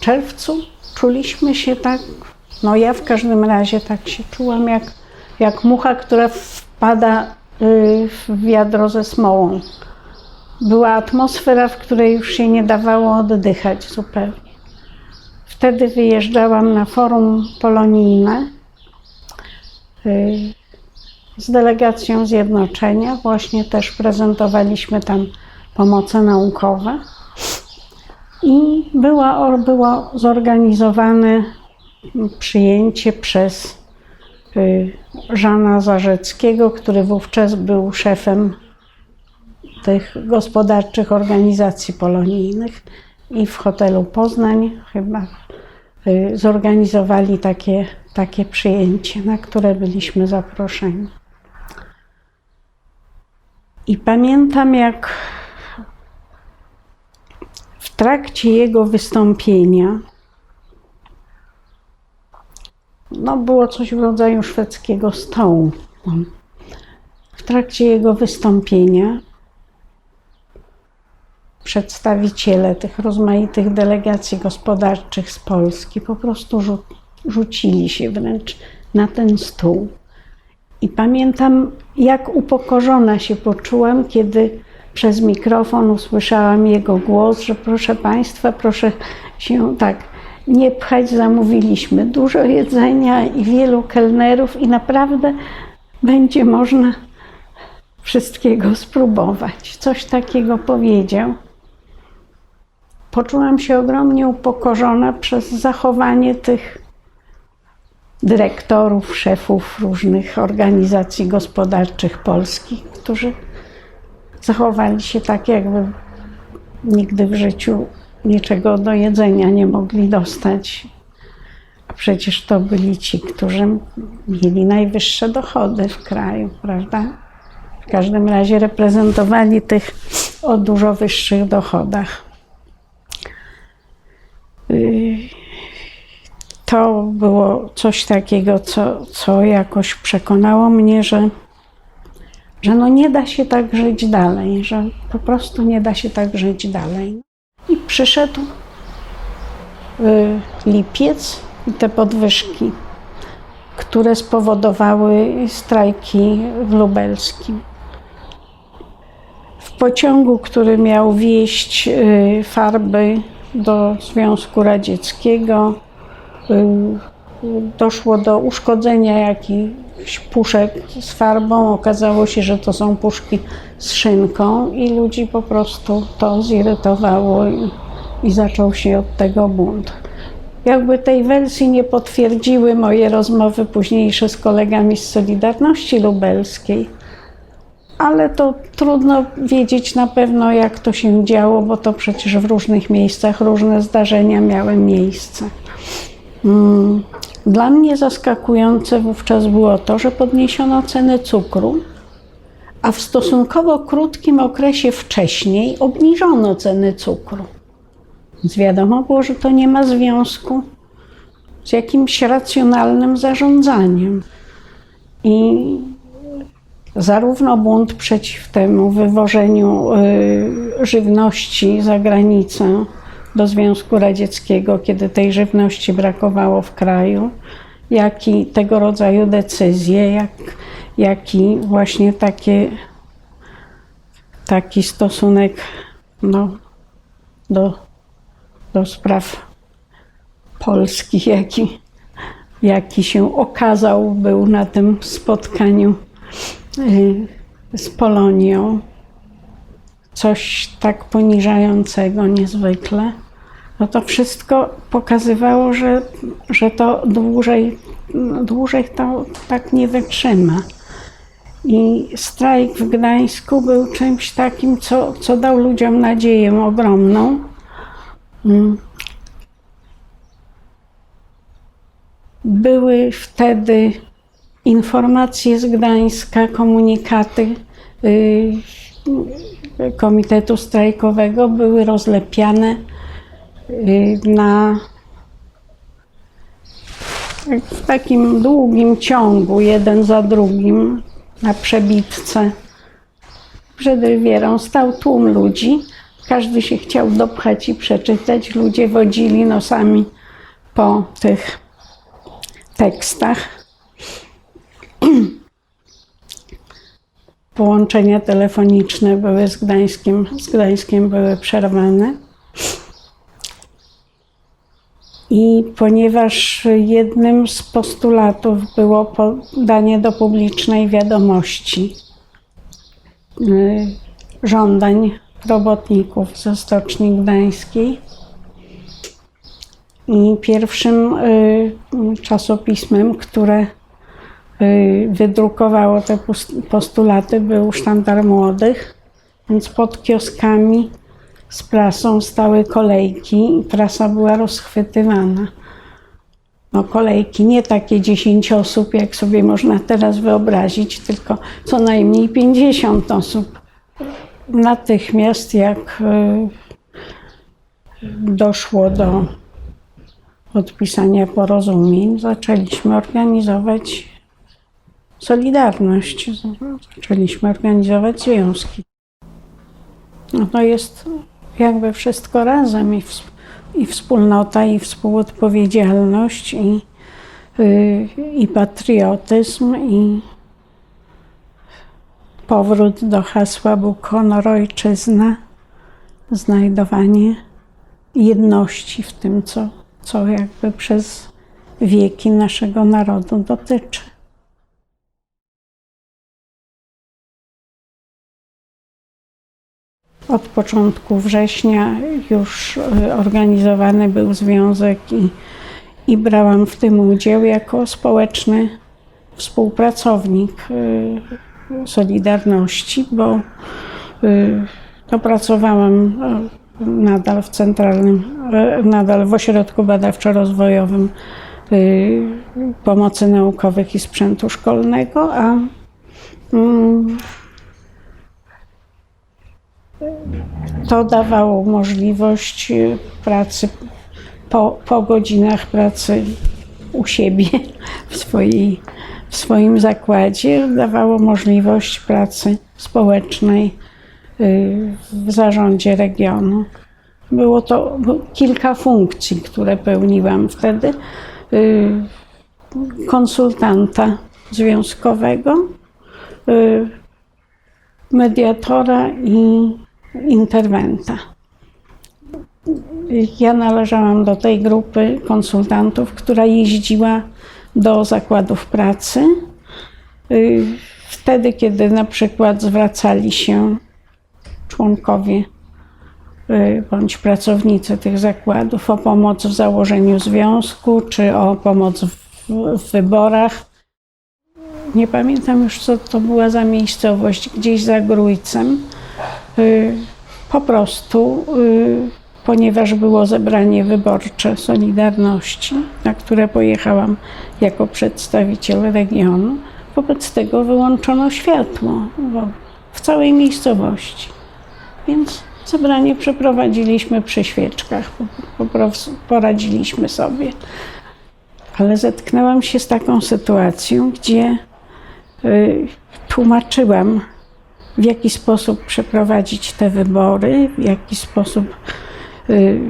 czerwcu czuliśmy się tak, no ja w każdym razie tak się czułam, jak, jak mucha, która wpada y, w wiadro ze smołą. Była atmosfera, w której już się nie dawało oddychać zupełnie. Wtedy wyjeżdżałam na forum polonijne y, z delegacją Zjednoczenia. Właśnie też prezentowaliśmy tam pomoce naukowe. I była, było zorganizowane przyjęcie przez y, Żana Zarzeckiego, który wówczas był szefem tych gospodarczych organizacji polonijnych i w hotelu Poznań chyba y, zorganizowali takie, takie przyjęcie, na które byliśmy zaproszeni. I pamiętam, jak trakcie jego wystąpienia no, było coś w rodzaju szwedzkiego stołu. W trakcie jego wystąpienia przedstawiciele tych rozmaitych delegacji gospodarczych z Polski po prostu rzu- rzucili się wręcz na ten stół. I pamiętam, jak upokorzona się poczułam, kiedy przez mikrofon usłyszałam jego głos, że proszę Państwa, proszę się tak nie pchać, zamówiliśmy dużo jedzenia i wielu kelnerów i naprawdę będzie można wszystkiego spróbować. Coś takiego powiedział. Poczułam się ogromnie upokorzona przez zachowanie tych dyrektorów, szefów różnych organizacji gospodarczych polskich, którzy zachowali się tak, jakby nigdy w życiu niczego do jedzenia nie mogli dostać. A przecież to byli ci, którzy mieli najwyższe dochody w kraju, prawda? W każdym razie reprezentowali tych o dużo wyższych dochodach. Yy, To było coś takiego, co, co jakoś przekonało mnie, że, że no nie da się tak żyć dalej, że po prostu nie da się tak żyć dalej. I przyszedł y, lipiec i te podwyżki, które spowodowały strajki w lubelskim. W pociągu, który miał wieść y, farby do Związku Radzieckiego, y, doszło do uszkodzenia jakichś puszek z farbą. Okazało się, że to są puszki z szynką i ludzi po prostu to zirytowało i, i zaczął się od tego bunt. Jakby tej wersji nie potwierdziły moje rozmowy późniejsze z kolegami z Solidarności Lubelskiej, ale to trudno wiedzieć na pewno, jak to się działo, bo to przecież w różnych miejscach różne zdarzenia miały miejsce. Dla mnie zaskakujące wówczas było to, że podniesiono cenę cukru, a w stosunkowo krótkim okresie wcześniej obniżono ceny cukru. Więc wiadomo było, że to nie ma związku z jakimś racjonalnym zarządzaniem. I zarówno bunt przeciw temu wywożeniu y, żywności za granicę do Związku Radzieckiego, kiedy tej żywności brakowało w kraju, jak i tego rodzaju decyzje, jak, jak i właśnie takie, taki stosunek no, do, do spraw polskich, jaki, jaki się okazał, był na tym spotkaniu y, z Polonią. Coś tak poniżającego niezwykle. No to wszystko pokazywało, że, że to dłużej, dłużej to tak nie wytrzyma. I strajk w Gdańsku był czymś takim, co, co dał ludziom nadzieję ogromną. Mm. Były wtedy informacje z Gdańska, komunikaty y, Komitetu Strajkowego były rozlepiane na w takim długim ciągu, jeden za drugim, na przebitce. Przed Rywierą stał tłum ludzi, każdy się chciał dopchać i przeczytać. Ludzie wodzili nosami po tych tekstach. Połączenia telefoniczne były z Gdańskiem, z Gdańskiem były przerwane. I ponieważ jednym z postulatów było podanie do publicznej wiadomości y, żądań robotników ze Stoczni Gdańskiej, i pierwszym y, czasopismem, które y, wydrukowało te postulaty, był Sztandar Młodych, więc pod kioskami z prasą stały kolejki i prasa była rozchwytywana. No kolejki nie takie 10 osób, jak sobie można teraz wyobrazić, tylko co najmniej 50 osób. Natychmiast jak y, doszło do podpisania porozumień, zaczęliśmy organizować Solidarność, zaczęliśmy organizować związki. No to jest jakby wszystko razem i, ws- i wspólnota, i współodpowiedzialność, i, y, i patriotyzm, i powrót do hasła Bóg, honor, ojczyzna, znajdowanie jedności w tym, co, co jakby przez wieki naszego narodu dotyczy. Od początku września już y, organizowany był związek i, i brałam w tym udział jako społeczny współpracownik y, Solidarności, bo y, to pracowałam y, nadal w centralnym, y, nadal w ośrodku badawczo-rozwojowym y, pomocy naukowych i sprzętu szkolnego, a mm, to dawało możliwość y, pracy po, po godzinach pracy u siebie, w, swojej, w swoim zakładzie, dawało możliwość pracy społecznej y, w zarządzie regionu. Było to kilka funkcji, które pełniłam wtedy. Y, Konsultanta związkowego, mediatora i interwenta. Ja należałam do tej grupy konsultantów, która jeździła do zakładów pracy. y, Wtedy, kiedy na przykład zwracali się członkowie y, bądź pracownicy tych zakładów o pomoc w założeniu związku czy o pomoc w, w wyborach. Nie pamiętam już, co to była za miejscowość, gdzieś za Grójcem. Y, Po prostu, y, ponieważ było zebranie wyborcze Solidarności, na które pojechałam jako przedstawiciel regionu, wobec tego wyłączono światło w całej miejscowości. Więc zebranie przeprowadziliśmy przy świeczkach, po prostu poradziliśmy sobie. Ale zetknęłam się z taką sytuacją, gdzie y, tłumaczyłam, w jaki sposób przeprowadzić te wybory, w jaki sposób y, y,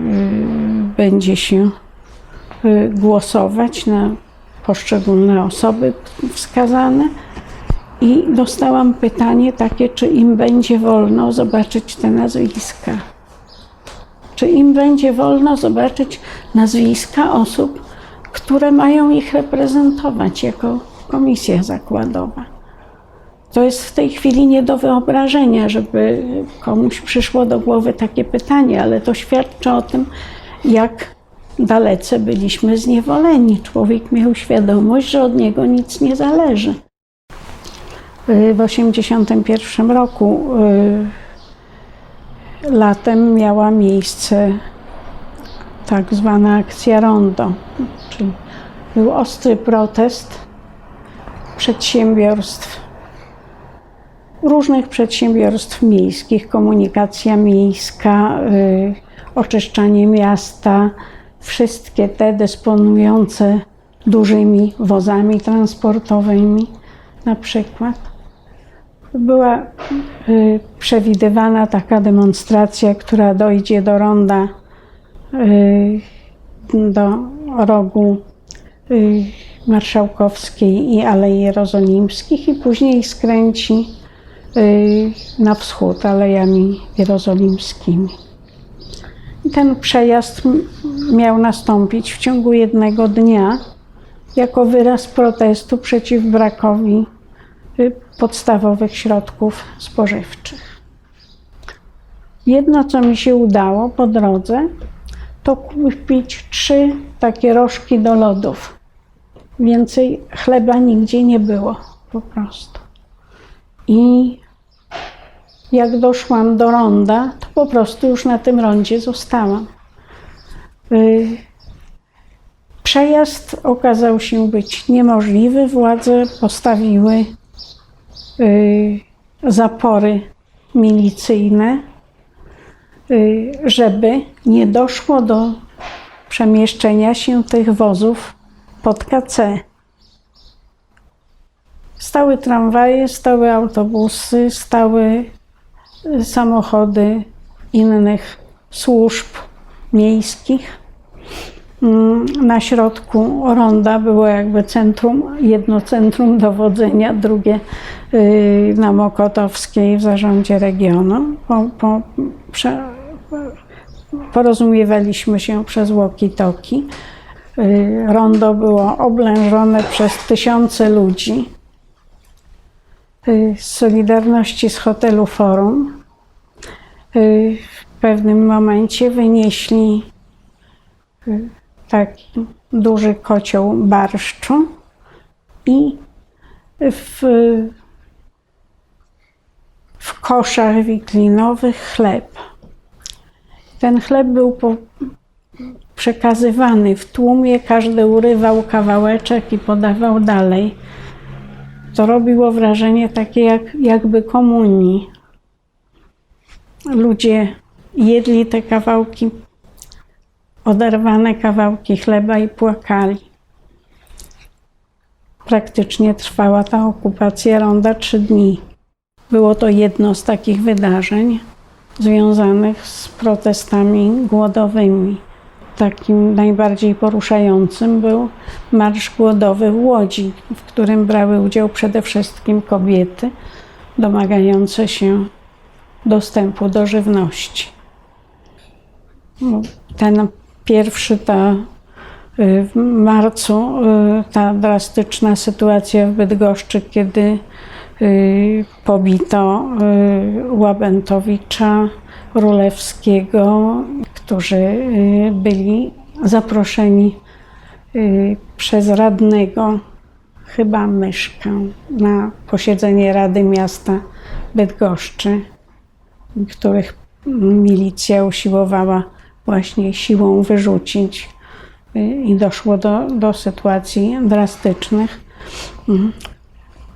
będzie się y, głosować na poszczególne osoby wskazane. I dostałam pytanie takie, czy im będzie wolno zobaczyć te nazwiska. Czy im będzie wolno zobaczyć nazwiska osób, które mają ich reprezentować jako komisja zakładowa. To jest w tej chwili nie do wyobrażenia, żeby komuś przyszło do głowy takie pytanie, ale to świadczy o tym, jak dalece byliśmy zniewoleni. Człowiek miał świadomość, że od niego nic nie zależy. Y, W 1981 roku y, latem miała miejsce tak zwana akcja Rondo, czyli był ostry protest przedsiębiorstw, różnych przedsiębiorstw miejskich, komunikacja miejska, y, oczyszczanie miasta, wszystkie te dysponujące dużymi wozami transportowymi na przykład. była y, przewidywana taka demonstracja, która dojdzie do ronda y, do rogu Marszałkowskiej i Alei Jerozolimskich i później skręci na wschód Alejami Jerozolimskimi. I ten przejazd miał nastąpić w ciągu jednego dnia jako wyraz protestu przeciw brakowi y, podstawowych środków spożywczych. Jedno, co mi się udało po drodze, to kupić trzy takie rożki do lodów. Więcej chleba nigdzie nie było po prostu. I jak doszłam do ronda, to po prostu już na tym rondzie zostałam. Y, Przejazd okazał się być niemożliwy. Władze postawiły y, zapory milicyjne, y, żeby nie doszło do przemieszczenia się tych wozów pod KC. Stały tramwaje, stały autobusy, stały samochody innych służb miejskich. Mm, Na środku ronda było jakby centrum, jedno centrum dowodzenia, drugie y, na Mokotowskiej w zarządzie regionu. Po, po, prze, porozumiewaliśmy się przez walkie-talkie. Y, Rondo było oblężone przez tysiące ludzi z Solidarności z hotelu Forum. Y, W pewnym momencie wynieśli y, taki duży kocioł barszczu i w, w koszach wiklinowych chleb. Ten chleb był po, przekazywany w tłumie, każdy urywał kawałeczek i podawał dalej. To robiło wrażenie takie jak, jakby komunii. Ludzie jedli te kawałki oderwane kawałki chleba i płakali. Praktycznie trwała ta okupacja ronda trzy dni. Było to jedno z takich wydarzeń związanych z protestami głodowymi. Takim najbardziej poruszającym był Marsz Głodowy w Łodzi, w którym brały udział przede wszystkim kobiety domagające się dostępu do żywności. No, Ten pierwszy, ta y, w marcu, y, ta drastyczna sytuacja w Bydgoszczy, kiedy y, pobito Łabętowicza, Rulewskiego, którzy y, byli zaproszeni y, przez radnego, chyba Myszkę, na posiedzenie Rady Miasta Bydgoszczy, których milicja usiłowała właśnie siłą wyrzucić y, i doszło do, do sytuacji drastycznych,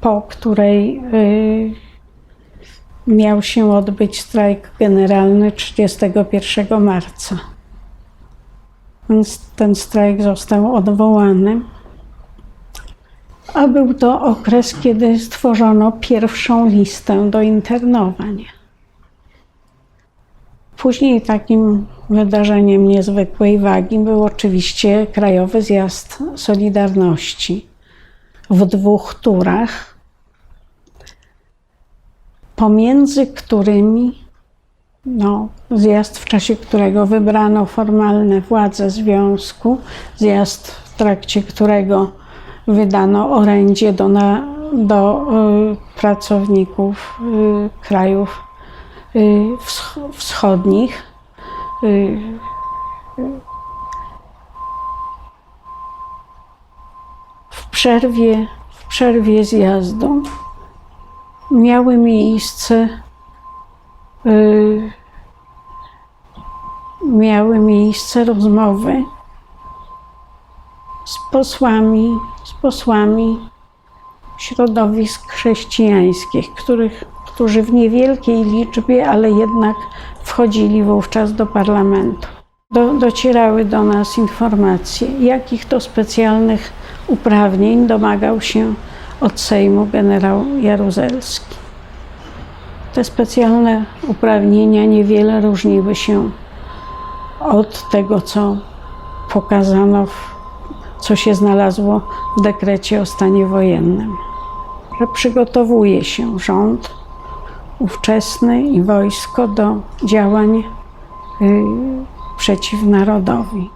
po której miał się odbyć strajk generalny 31 marca. Więc ten strajk został odwołany. A był to okres, kiedy stworzono pierwszą listę do internowań. Później takim wydarzeniem niezwykłej wagi był oczywiście Krajowy Zjazd Solidarności w dwóch turach, pomiędzy którymi no, zjazd, w czasie którego wybrano formalne władze związku, zjazd, w trakcie którego wydano orędzie do, na, do y, pracowników y, krajów y, wsch- wschodnich. Y, w przerwie, w przerwie zjazdu miały miejsce y, miały miejsce rozmowy z posłami, z posłami środowisk chrześcijańskich, których, którzy w niewielkiej liczbie, ale jednak wchodzili wówczas do parlamentu. Do, docierały do nas informacje, jakich to specjalnych uprawnień domagał się od Sejmu generał Jaruzelski. te specjalne uprawnienia niewiele różniły się od tego, co pokazano, w, co się znalazło w dekrecie o stanie wojennym. Że przygotowuje się rząd ówczesny i wojsko do działań y, przeciw narodowi.